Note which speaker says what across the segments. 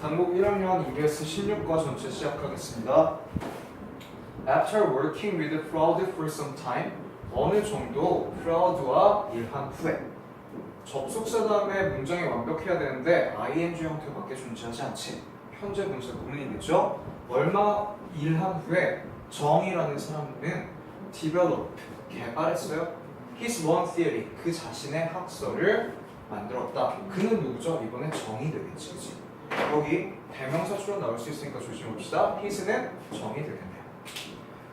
Speaker 1: 단국 1학년 EBS 16과 전체 시작하겠습니다. After working with Fraud for some time, 어느 정도 Fraud와 일한 후에 접속사 다음에 문장이 완벽해야 되는데 ing 형태밖에 존재하지 않지. 현재 분사 구문이겠죠. 얼마 일한 후에 정이라는 사람은 develop 개발했어요. His one theory 그 자신의 학설을 만들었다. 그는 누구죠? 이번에 정이 되겠지, 그치? 여기 대명사 출연 나올 수 있으니까 조심합시다. his는 정이 되겠네요.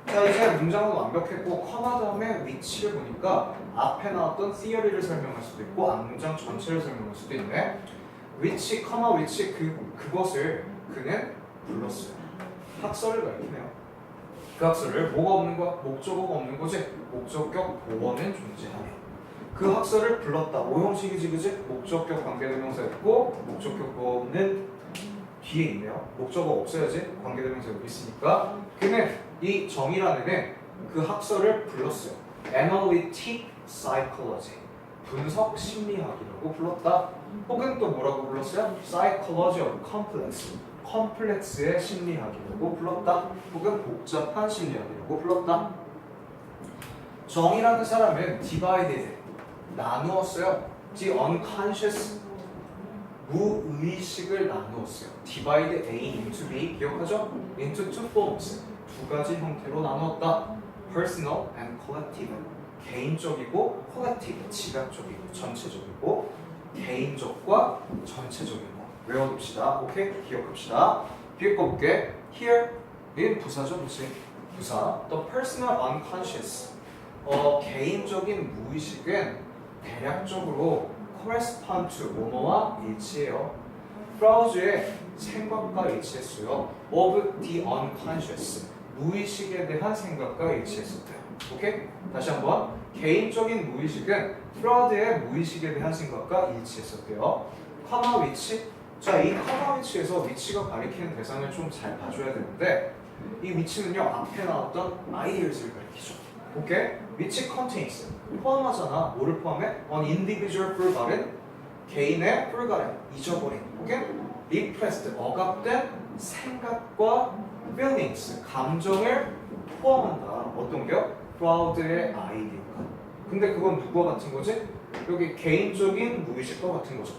Speaker 1: 자 이제 문장은 완벽했고 커마 다음에 위치를 보니까 앞에 나왔던 theory를 설명할 수도 있고 앞문장 전체를 설명할 수도 있네. 위치, 커마 위치 그 그것을 그는 불렀어요. 학설을 가리키네요. 그 학설을 뭐가 없는 거야? 목적어가 없는 거지. 목적격 보어는 존재하네. 그 학설을 불렀다. 오형식이지 그지? 목적격 관계대명사 있고 목적격 보어는 뒤에 있네요. 목적어 없어야지 관계대명사 여기 있으니까. 그는 이 정이라는 애는 그 학설을 불렀어요. Analytic Psychology. 분석 심리학이라고 불렀다. 혹은 또 뭐라고 불렀어요? Psychology of Complex. 컴플렉스의 심리학이라고 불렀다. 혹은 복잡한 심리학이라고 불렀다. 정이라는 사람은 divided 나누었어요. The unconscious 무의식을 나누었어요. divide A into B 기억하죠? into two forms 두 가지 형태로 나누었다. personal and collective 개인적이고 collective 지각적이고 전체적이고 개인적과 전체적인 거 외워둡시다. 오케이 기억합시다. 뒤에 거 볼게. here는 부사죠, 그렇지? 부사. The personal unconscious 어, 개인적인 무의식은 대략적으로 correspond to 뭐뭐와 일치해요. 프라우즈의 생각과 일치했어요. of the unconscious 무의식에 대한 생각과 일치했었대요. 오케이? 다시 한번 개인적인 무의식은 프라우드의 무의식에 대한 생각과 일치했었대요. 커마 위치 자, 이 커마 위치에서 위치가 가리키는 대상을 좀 잘 봐줘야 되는데 이 위치는요 앞에 나왔던 아이디어스를 가리키죠. 오케이? 위치 contains 포함하잖아. 뭐를 포함해? an individual 불가른 개인의 불가른 잊어버린. 오케이? repressed 억압된 생각과 feelings 감정을 포함한다. 어떤 게요? proud의 아이디어가. 근데 그건 누구와 같은 거지? 여기 개인적인 무의식과 같은 거죠.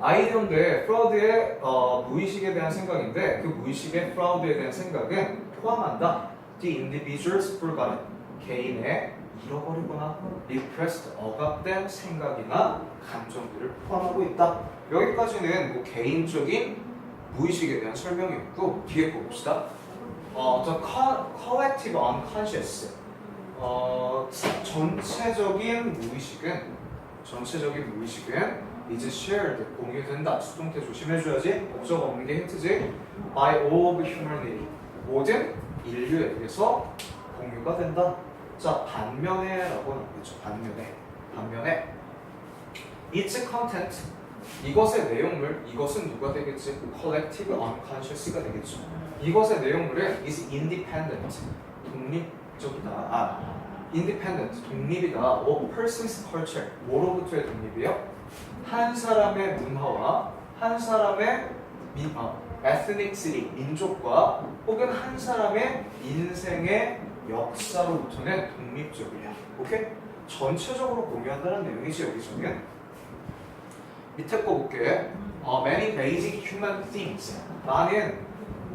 Speaker 1: 아이디어인데 프라우드의 어, 무의식에 대한 생각인데 그 무의식의 프라우드에 대한 생각은 포함한다. The individual's forgotten 개인의 잃어버리거나 repressed 억압된 생각이나 감정들을 포함하고 있다. 여기까지는 뭐 개인적인 무의식에 대한 설명이었고 뒤에 거 봅시다. 어, the co- collective unconscious 어, 전체적인 무의식은 전체적인 무의식은 is shared 공유된다. 수동태 조심해줘야지. 목적 없는 게 힌트지. by all of humanity 모든 인류에 의해서 공유가 된다. 자 반면에라고 나오겠죠. 반면에 반면에 its content 이것의 내용물 이것은 누가 되겠지? collective unconscious가 되겠죠. 이것의 내용물은 is independent 독립적이다. 아 independent 독립이다. of person's culture 뭐로부터의 독립이요? 한 사람의 문화와 한 사람의 민, 어, ethnicity 민족과 혹은 한 사람의 인생의 역사로부터는 독립적이야. 오케이? 전체적으로 공유한다는 내용이지 여기서는 밑에 거 볼게. 어, many basic human things. 많은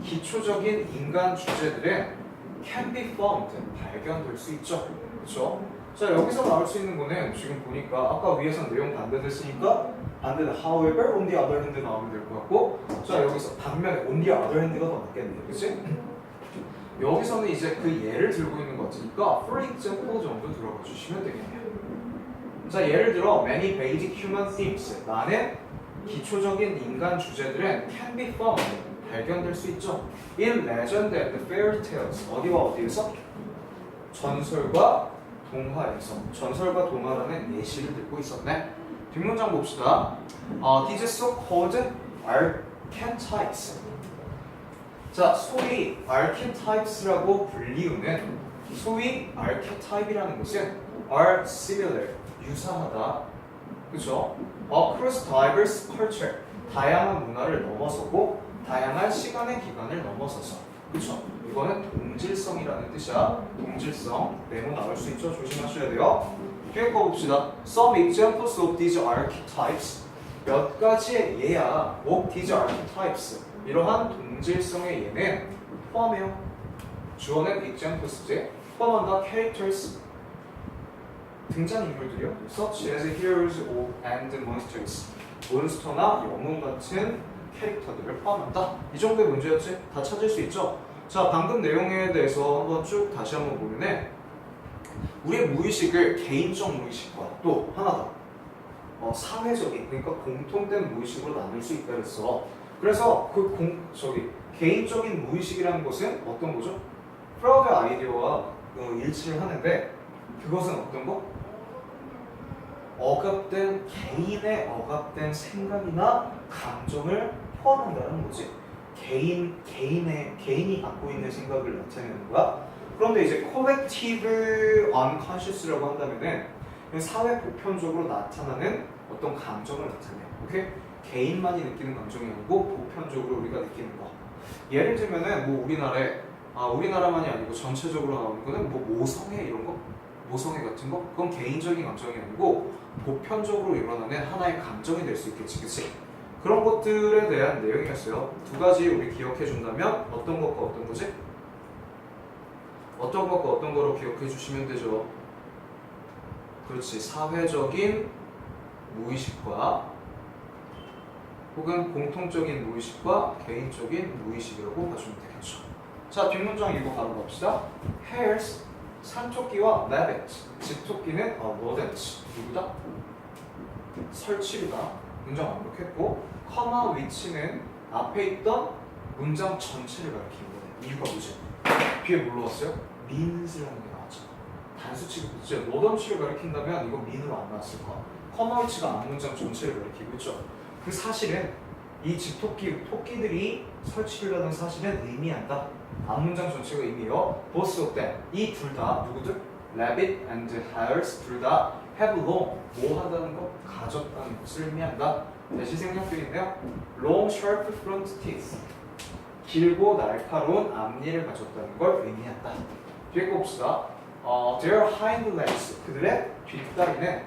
Speaker 1: 기초적인 인간 주제들은 can be found 발견될 수 있죠. 그렇죠? 자 여기서 나올 수 있는 거는 지금 보니까 아까 위에서 내용 반대됐으니까 반대는 however on the other hand 나오면 될 것 같고 자 여기서 반면에 on the other hand가 더 낫겠네요 그치? 여기서는 이제 그 예를 들고 있는 것 같으니까 for example 정도 들어가 주시면 되겠네요 자 예를 들어 many basic human themes 많은 기초적인 인간 주제들은 can be found 발견될 수 있죠 in legend and fairy tales 어디와 어디에서? 전설과 동화에서 전설과 동화라는 예시를 듣고 있었네. 뒷문장 봅시다. 어, these so-called archetypes. 자, 소위 archetypes라고 불리우는 소위 archetype이라는 것은 are similar, 유사하다. 그죠? across diverse culture, 다양한 문화를 넘어서고 다양한 시간의 기간을 넘어서서 그쵸? 이거는 동질성이라는 뜻이야 동질성 네모 나올 수 있죠 조심하셔야 돼요 뒤에 거 봅시다 Some examples of these archetypes 몇 가지의 예야 of these archetypes 이러한 동질성의 예는 포함해요. 주어는 examples지 포함한다 characters 등장인물들이요. Such as heroes and monsters 몬스터나 영웅 같은 캐릭터들을 포함한다. 이 정도의 문제였지? 다 찾을 수 있죠? 자 방금 내용에 대해서 한번 쭉 다시 한번 보면은 우리의 무의식을 개인적 무의식과 또 하나 더 어, 사회적인 그러니까 공통된 무의식으로 나눌 수 있다 그랬어 그래서 그 공, 저기 개인적인 무의식이라는 것은 어떤 거죠? 프라우드 아이디어와 어, 일치를 하는데 그것은 어떤 거? 억압된 개인의 억압된 생각이나 감정을 포함한다는 거지. 개인 개인의 개인이 갖고 있는 생각을 나타내는 거야. 그런데 이제 collective unconscious라고 한다면은 사회 보편적으로 나타나는 어떤 감정을 나타내. 오케이? 개인만이 느끼는 감정이 아니고 보편적으로 우리가 느끼는 거. 예를 들면은 뭐 우리나라에 아 우리나라만이 아니고 전체적으로 나오는 거는 뭐 모성애 이런 거, 모성애 같은 거, 그건 개인적인 감정이 아니고 보편적으로 일어나는 하나의 감정이 될 수 있겠지, 그치? 그런 것들에 대한 내용이었어요. 두 가지 우리 기억해 준다면 어떤 것과 어떤 거지? 어떤 것과 어떤 거로 기억해 주시면 되죠. 그렇지, 사회적인 무의식과 혹은 공통적인 무의식과 개인적인 무의식이라고 봐주면 되겠죠. 자, 뒷문장 읽고 바로 갑시다. Hares, 산토끼와 rabbit, 집토끼는 어, rodent, 누구다? 설치류다. 문장 완벽했고, 커마 위치는 앞에 있던 문장 전체를 가리키는 거네. 이유가 뭐지? 뒤에 뭘로 왔어요? means라는 게 나왔잖아. 단수 취급, 이제 로던치를 가리킨다면 이거 mean으로 안 나왔을 거야. 커마 위치가 앞 문장 전체를 가리키고 있죠. 그 사실은 이 집토끼, 토끼들이 설치류라는 사실은 의미한다. 앞문장 전체가 의미해요. both of them. 이둘 다 누구들? rabbit and hares 둘 다 have long. 뭐 한다는 거? 가졌다는 것을 의미한다. 대시 생략들인데요. long sharp front teeth. 길고 날카로운 앞니를 가졌다는 걸 의미한다. 뒤에 거 봅시다. 어, their hind legs. 그들의 뒷다리는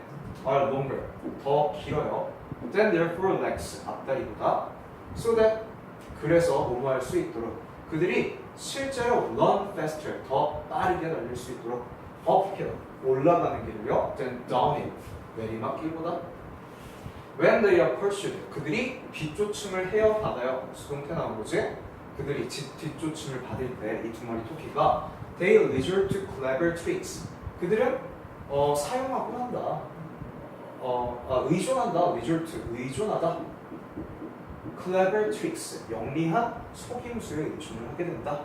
Speaker 1: are longer. 더 길어요. Than their fore legs. 앞다리보다. so that 그래서 뭐뭐 할 수 있도록 그들이 실제로 run faster 더 빠르게 달릴 수 있도록 uphill 올라가는 길을요 then downhill 내리막길보다 when they are pursued 그들이 뒷쫓음을 해야 받아요 수동태 나온 거지 그들이 뒷, 뒷쫓음을 받을 때 이 두 마리 토끼가 they resort to clever tricks 그들은 어, 사용하곤 한다 어, 아, 의존한다 resort 의존하다 clever 영리한 속임수에 의존을 하게 된다.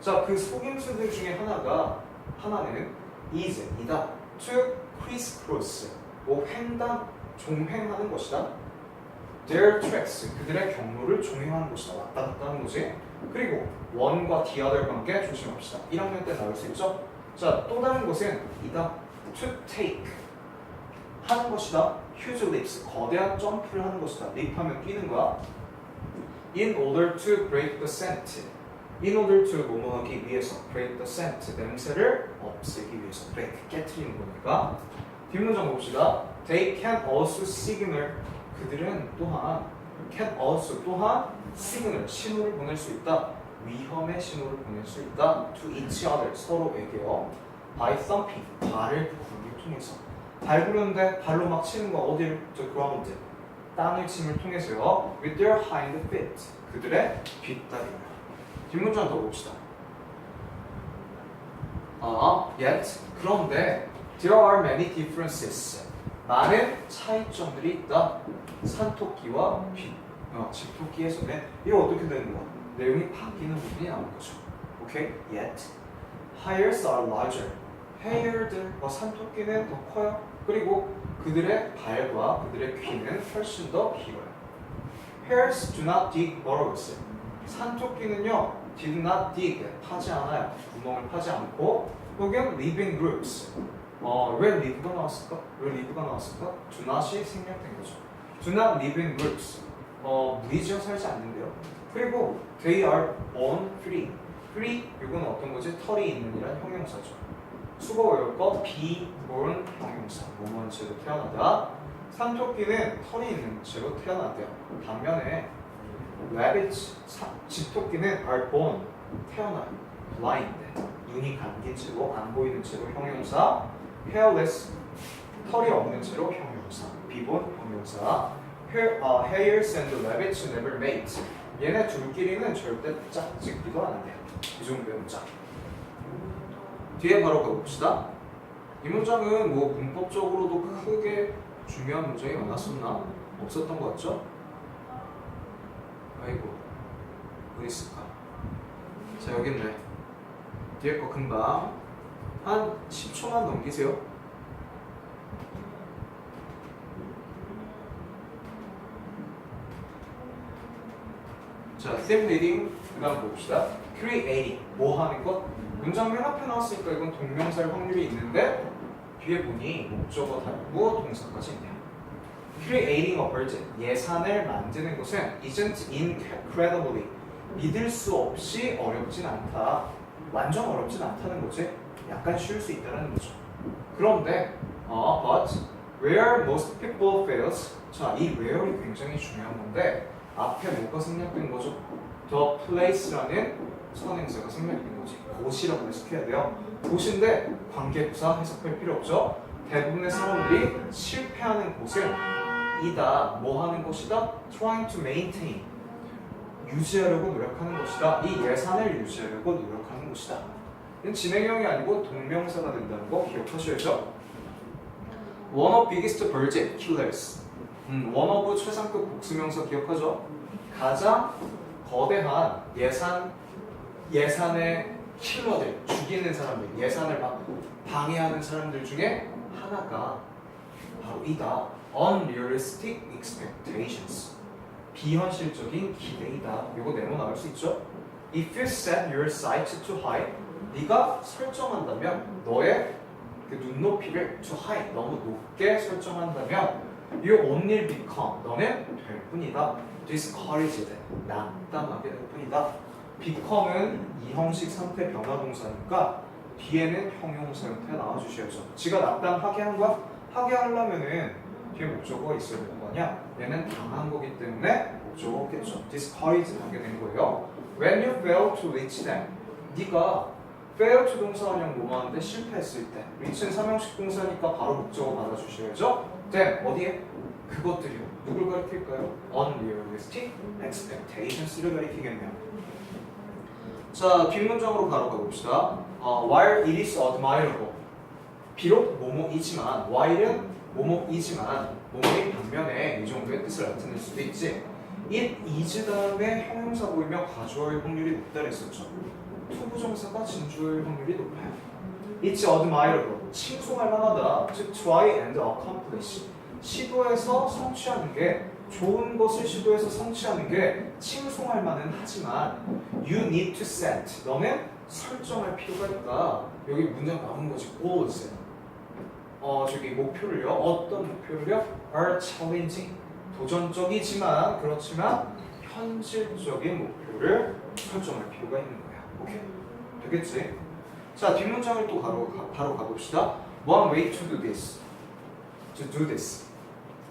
Speaker 1: 자, 그 속임수들 중에 하나가 하나는 이다. to crisscross, 뭐 횡단, 종횡하는 것이다. their tracks, 그들의 경로를 종횡하는 것이다. 왔다 갔다 하는 거지. 그리고 one과 the other 관계 조심합시다. 1학년 때 나올 수 있죠? 자, 또 다른 것은 이다. to take, 하는 것이다. huge leaps, 거대한 점프를 하는 것이다. leap하면 뛰는 거야. in order to break the scent. in order to 뭐뭐 하기 위해서 break the scent. 냄새를 없애기 위해서 break, 깨트리는 거니까. 뒷문장 봅시다. They can also signal. 그들은 또한 can also 또한 signal 신호를 보낼 수 있다. 위험의 신호를 보낼 수 있다. to each other 서로에게요. by thumping 발을 구르기 통해서. 발 구르는데 발로 막 치는 거 어딜? the ground. 땅을 침을 통해서요. with their hind feet 그들의 뒷다리를 뒷문장 더 봅시다. 아, yet 그런데 there are many differences 많은 차이점들이 있다. 산토끼와 비, 어, 집토끼에서는 이거 어떻게 되는 거야? 내용이 바뀌는 부분이 나오는 거죠. 오케이? Yet hares are larger. Hare들 뭐 산토끼는 더 커요. 그리고 그들의 발과 그들의 귀는 훨씬 더 길어요. Hares do not dig burrows. 산토끼는요, did not dig, 파지 않아요. 구멍을 파지 않고, 혹은 live in groups. 어, 왜 live가 나왔을까? 왜 live가 나왔을까? do not이 생략된 거죠. do not live in groups. 어, 무리지어 살지 않는데요. 그리고 they are born free. free 이거는 어떤 거지? 털이 있는 이란 형용사죠. 수거 외울 거 be born 형용사. 뭐뭐한 채로 태어나다. 산토끼는 털이 있는 채로 태어나대요. 반면에 rabbits, 사- 집토끼는 born 태어나요. blind 눈이 감긴 채로 안 보이는 채로 형용사. hairless 털이 없는 채로 형용사. 비본 형용사. hair, 어, hairs and. 얘네 둘끼리는 절대 짝짓기도 안 한대요. 이 정도의 문장. 뒤에 바로 가봅시다. 이 문장은 뭐 문법적으로도 크게 중요한 문장이 많았었나? 없었던 것 같죠? 아이고, 어디 있을까? 자, 여기 있네. 뒤에 거 금방 한 10초만 넘기세요. 자, theme reading 그 다음 봅시다. creating 뭐 하는 것? 문장 맨 앞에 나왔으니까 이건 동명사일 확률이 있는데 뒤에 보니 목적어 달고 동사까지 있네요. creating a budget 예산을 만드는 것은 isn't incredibly 믿을 수 없이 어렵진 않다. 완전 어렵진 않다는 거지. 약간 쉬울 수 있다는 거죠. 그런데 어, but where most people fails 자, 이 where이 굉장히 중요한 건데 앞에 뭐가 생략된 거죠? The place라는 선행사가 생략된 거지. 곳이라고 해석해야 돼요. 곳인데 관계부사 해석할 필요 없죠. 대부분의 사람들이 실패하는 곳은 이다 뭐 하는 것이다? trying to maintain 유지하려고 노력하는 것이다. 이 예산을 유지하려고 노력하는 것이다. 이건 진행형이 아니고 동명사가 된다는 거 기억하셔야죠. One of biggest budget killers. 음, one of 최상급 복수명사 기억하죠? 가장 거대한 예산 예산의 킬러들 죽이는 사람들 예산을 막 방해하는 사람들 중에 하나가 바로 이다. Unrealistic expectations. 비현실적인 기대이다. 이거 네모 나올 수 있죠? If you set your sights too high, 네가 설정한다면 너의 그 눈높이를 too high 너무 높게 설정한다면 you only become 너는 될 뿐이다. Discouraged 낙담하게 될 뿐이다. become은 이 형식 상태 변화 동사니까 뒤에는 형용사 형태 나와주셔야죠. 지가 낙담하게 한 거야? 하게 하려면은 뒤에 목적어가 있어야 되는 거 아니야? 얘는 당한 거기 때문에 목적어 없겠죠. discouraged 하게 된 거예요. When you fail to reach them, 네가 fail to 동사원형 뭐뭐 하는데 실패했을 때 reach는 삼형식 동사니까 바로 목적어 받아주셔야죠. then 어디에? 그것들이요. 누굴 가리킬까요? unrealistic expectations를 가리키겠네요. 자, 뒷문장으로 바로 가봅시다. 어, while it is admirable. 비록 뭐뭐이지만, while은 뭐뭐이지만, 뭐뭐의 반면에 이 정도의 뜻을 나타낼 수도 있지. it is 다음에 형용사 보이면 가주어일 확률이 높다 그랬었죠. 투부정사가 진주어일 확률이 높아요. It's admirable. 칭송할 만하다. 즉, try and accomplish. 시도해서 성취하는 게 좋은 것을 시도해서 성취하는 게 칭송할 만은 하지만 you need to set. 너는 설정할 필요가 있다. 여기 문장 나오는 거지. goals. 어 저기 목표를요. 어떤 목표를요? are challenging. 도전적이지만 그렇지만 현실적인 목표를 설정할 필요가 있는 거야. 오케이? 되겠지? 자 뒷문장을 또 바로 가, 바로 가봅시다. One way to do this. To do this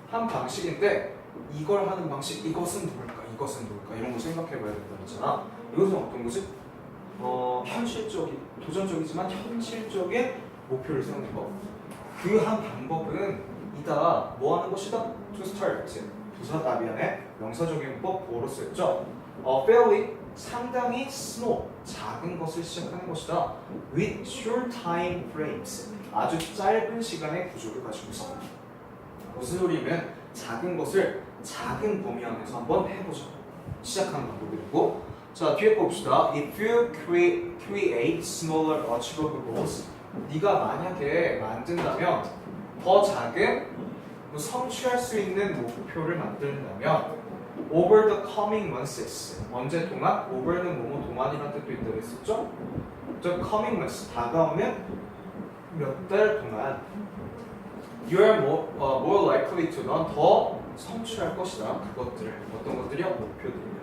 Speaker 1: 한 방식인데 이걸 하는 방식 이것은 뭘까 이것은 뭘까 이런 거 생각해 봐야 된다 했잖아 이것은 어떤 거지? 어 현실적인 도전적이지만 현실적인 목표를 세우는 법그 한 방법은 이다 뭐 하는 것이다? to start 부사 나비안에 명사적인 법 뭐로 쓰였죠? 어 fairly 상당히 small 작은 것을 시작하는 것이다 with short time frames 아주 짧은 시간의 구조를 가지고 있어 무슨 소리냐면 작은 것을 작은 범위 안에서 한번 해보자. 시작하는 방법이 되고 자 뒤에 거 봅시다. If you create, create smaller achievable goals 네가 만약에 만든다면 더 작은 뭐 성취할 수 있는 목표를 만든다면 over the coming months 언제 동안? over는 뭐뭐 동안이라는 뜻도 있다고 했었죠? the coming months 다가오는 몇 달 동안 you're more, uh, more likely to 넌더 성취 성취할 것이다. 그것들을 어떤 것들이요? 목표들이요.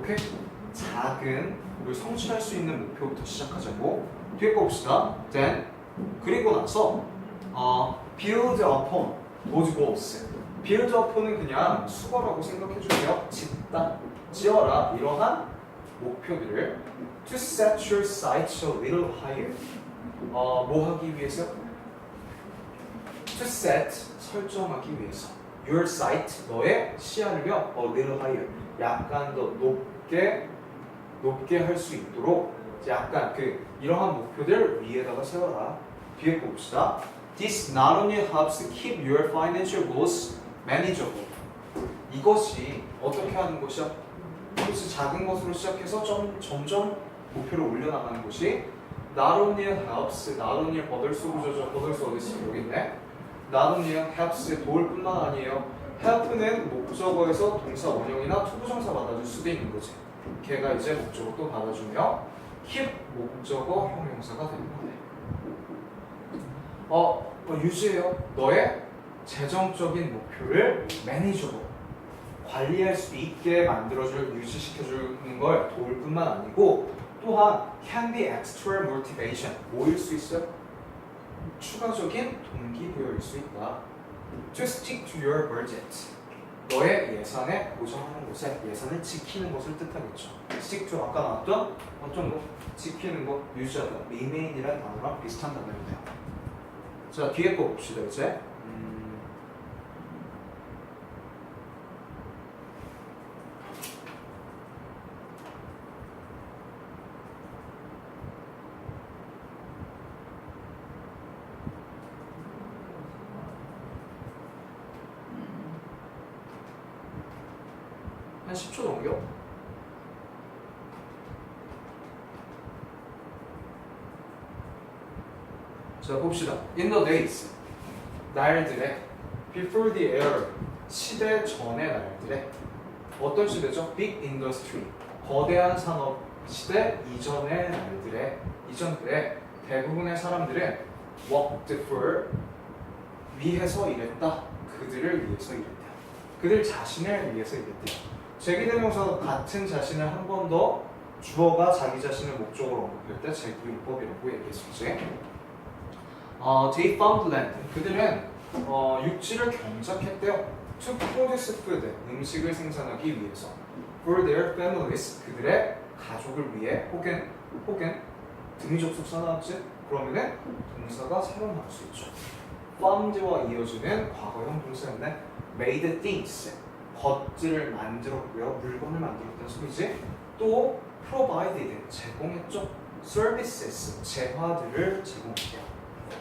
Speaker 1: 오케이? 작은 걸 성취할 수 있는 목표부터 시작하자고. 뒤에 거 봅시다. Then 그리고 나서 어, build upon those goals. build upon은 그냥 수거라고 생각해 주세요. 짓다, 지어라 이러한 목표들을 to set your sights a little higher. 어, 뭐 하기 위해서? To set 설정하기 위해서 your sight 너의 시야를요 a little higher 약간 더 높게 높게 할 수 있도록 약간 그 이러한 목표들 위에다가 세워라 뒤에 거 봅시다 This not only helps keep your financial goals manageable 이것이 어떻게 하는 것이야? 이것이 작은 것으로 시작해서 점, 점점 목표를 올려나가는 것이 not only helps, not only 버들소 구조죠. 버들소 어디 있어? 여기 있네. Only helps 도울 뿐만 아니에요. help는 목적어에서 동사 원형이나 투부정사 받아줄 수도 있는 거지. 걔가 이제 목적어 또 받아주며 keep 목적어 형용사가 되는 거네. 어, 어 유지해요. 너의 재정적인 목표를 매니저로 관리할 수 있게 만들어줄 유지시켜주는 걸 도울 뿐만 아니고 또한 can be extra motivation 뭐일 수 있어요? 추가적인 동기부여일 수 있다. To stick to your budget 너의 예산에 고정하는 것에 예산을 지키는 것을 뜻하겠죠. stick to 아까 나왔던 어떤 거 지키는 거 유지하다 remain이라는 단어랑 비슷한 단어인데요. 자 뒤에 거 봅시다 이제. 음, 한 10초 넘겨? 자 봅시다. In the days 날들에 before the era 시대 전의 날들에 어떤 시대죠? Big industry 거대한 산업 시대 이전의 날들에 이전들에 대부분의 사람들은 worked for 위해서 일했다. 그들을 위해서 일했다. 그들 자신을 위해서 일했대요. 제기대명사 같은 자신을 한 번 더 주어가 자기 자신을 목적으로 언급할 때 제구용법이라고 얘기했었지. 어, they found land. 그들은 어, 육지를 경작했대요. To produce food. 음식을 생산하기 위해서. For their families. 그들의 가족을 위해 혹은 혹은 등위 접속사 나왔지? 그러면은 동사가 새로 나올 수 있죠. found와 이어지는 과거형 동사였네. made things. 것들을 만들었고요. 물건을 만들었다는 소리지. 또 provided 제공했죠. services 재화들을 제공해요.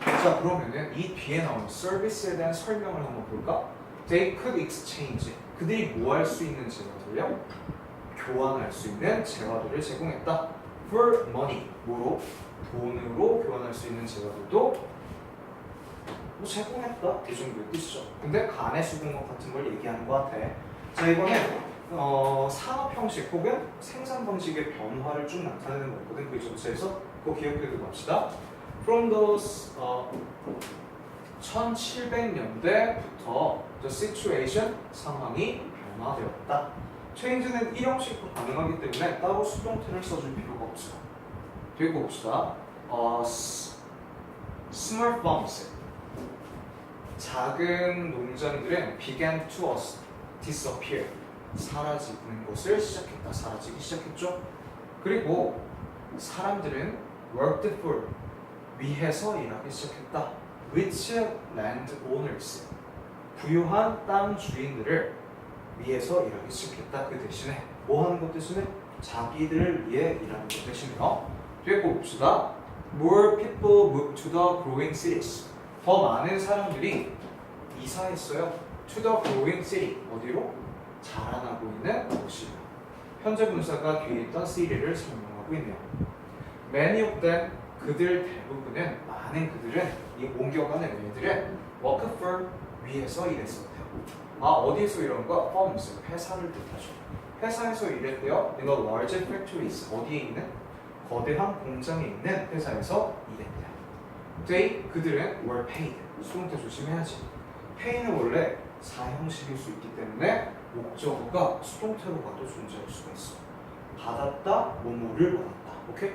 Speaker 1: 자 그러면은 이 뒤에 나오는 서비스에 대한 설명을 한번 볼까? They could exchange. 그들이 뭐 할 수 있는 재화들요? 교환할 수 있는 재화들을 제공했다. For money. 뭐로? 돈으로 교환할 수 있는 재화들도 뭐 제공했다. 이 정도의 뜻이죠. 근데 간의 수공업 같은 걸 얘기하는 것 같아. 자 이번에 어, 산업 형식 혹은 생산 방식의 변화를 쭉 나타내는 거거든. 그 전체에서 그거 기억해 두고 갑시다. From those 어, 1700년대부터 the situation 상황이 변화되었다. 체인지는 1형식도 가능하기 때문에 따로 수동태를 써줄 필요가 없어. 거 봅시다. 어, small 작은 농장들은 began to us- disappear 사라지는 것을 시작했다. 사라지기 시작했죠. 그리고 사람들은 worked for 위해서 일하기 시작했다. Rich land owners 부유한 땅 주인들을 위해서 일하기 시작했다. 그 대신에 뭐 하는 것 대신에 자기들을 위해 일하는 것 대신에요. 뒤에 거 봅시다. More people moved to the growing cities. 더 많은 사람들이 이사했어요. To the growing city. 어디로? 자라나고 있는 도시로. 현재 분사가 뒤에 있던 city를 설명하고 있네요. Many of them 그들 대부분은 많은 그들은 이 옮겨가는 애들은 work for 위에서 일했었대요. 아 어디에서 일한 거야? firms 회사를 뜻하죠. 회사에서 일했대요. In a large factories 어디에 있는 거대한 공장에 있는 회사에서 일했대요. They 그들은 were paid 수동태 조심해야지. pay는 원래 사형식일 수 있기 때문에 목적어가 수동태로 가도 존재할 수가 있어. 받았다, 뭐뭐를 받았다. 오케이?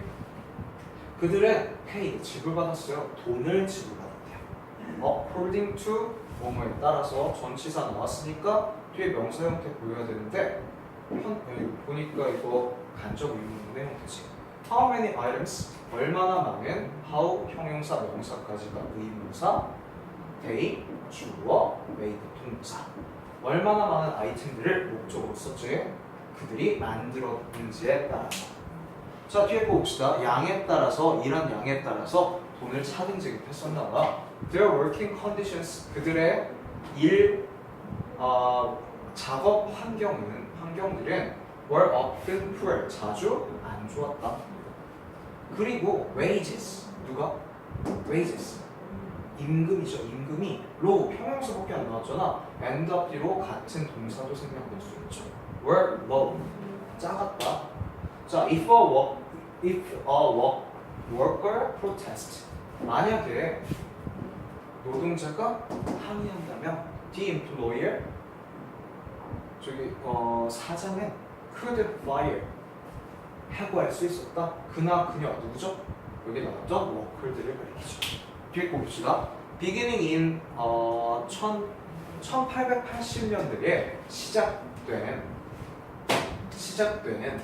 Speaker 1: 그들은 paid, 지불받았어요. 돈을 지불받았대요. according to 뭐뭐에 따라서 전치사 나왔으니까 뒤에 명사 형태 보여야 되는데 현, 보니까 이거 간접 의문문의 형태지. How many items? 얼마나 많은 how 형용사 명사까지가 의문사 they 주어 made 동사 얼마나 많은 아이템들을 목적으로 썼지 그들이 만들었는지에 따라서 자 뒤에 거 봅시다. 양에 따라서 일한 양에 따라서 돈을 차등지 했었나 봐. Their working conditions 그들의 일 어, 작업 환경은 환경들은 were often poor. 자주 안 좋았다. 그리고 wages. 누가? wages. 임금이죠. 임금이 low 평형사밖에 안 나왔잖아. End up 뒤로 같은 동사도 생략될 수 있죠. Were low. 작았다 자 if a work if a work, worker protest 만약에 노동자가 항의한다면 the employer 저기 어 사장은 could fire 해고할 수 있었다. 그나 그녀 누구죠? 여기 나왔던 워커들을 가리키죠. 뒤에 거 봅시다. Beginning in 어, 1000, 1880년대에 시작된 시작된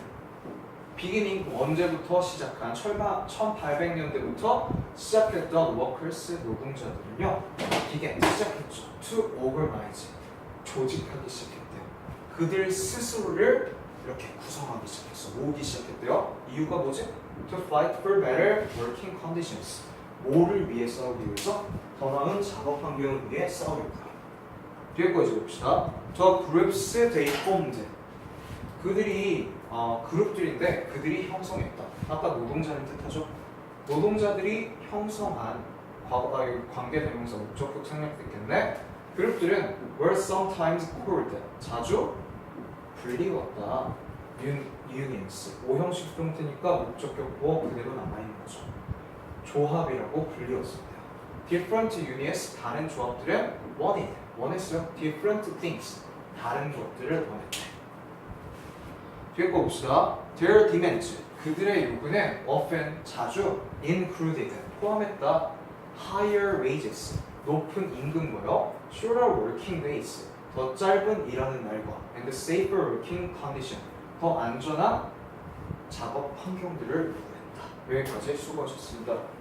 Speaker 1: 비기닝 언제부터 시작한 1800년대부터 시작했던 워커스 노동자들은요 이게 시작했죠. To organize 조직하기 시작했대요. 그들 스스로를 이렇게 구성하기 시작했어. 모으기 시작했대요. 이유가 뭐지? To fight for better working conditions. 뭐를 위해 싸우기 위해서? 더 나은 작업 환경을 위해 싸우려고요. 뒤에 거 이제 봅시다. The groups they formed. 그들이 어, 그룹들인데 그들이 형성했다. 아까 노동자를 뜻하죠. 노동자들이 형성한 과거 아, 이거 관계 대명사 목적격 생략됐겠네. 그룹들은 were sometimes called 자주 불리웠다. 윤, unions 오형식 수동태니까 목적격 보어 그대로 남아있는 거죠. 조합이라고 불리웠습니다. different unions 다른 조합들은 wanted 원했어요. different things 다른 것들을 원했대. 거 봅시다. Their demands 그들의 요구는 often 자주 included 포함했다. higher wages 높은 임금과요. shorter working days 더 짧은 일하는 날과 and safer working condition 더 안전한 작업 환경들을 요구했다. 여기까지 수고하셨습니다.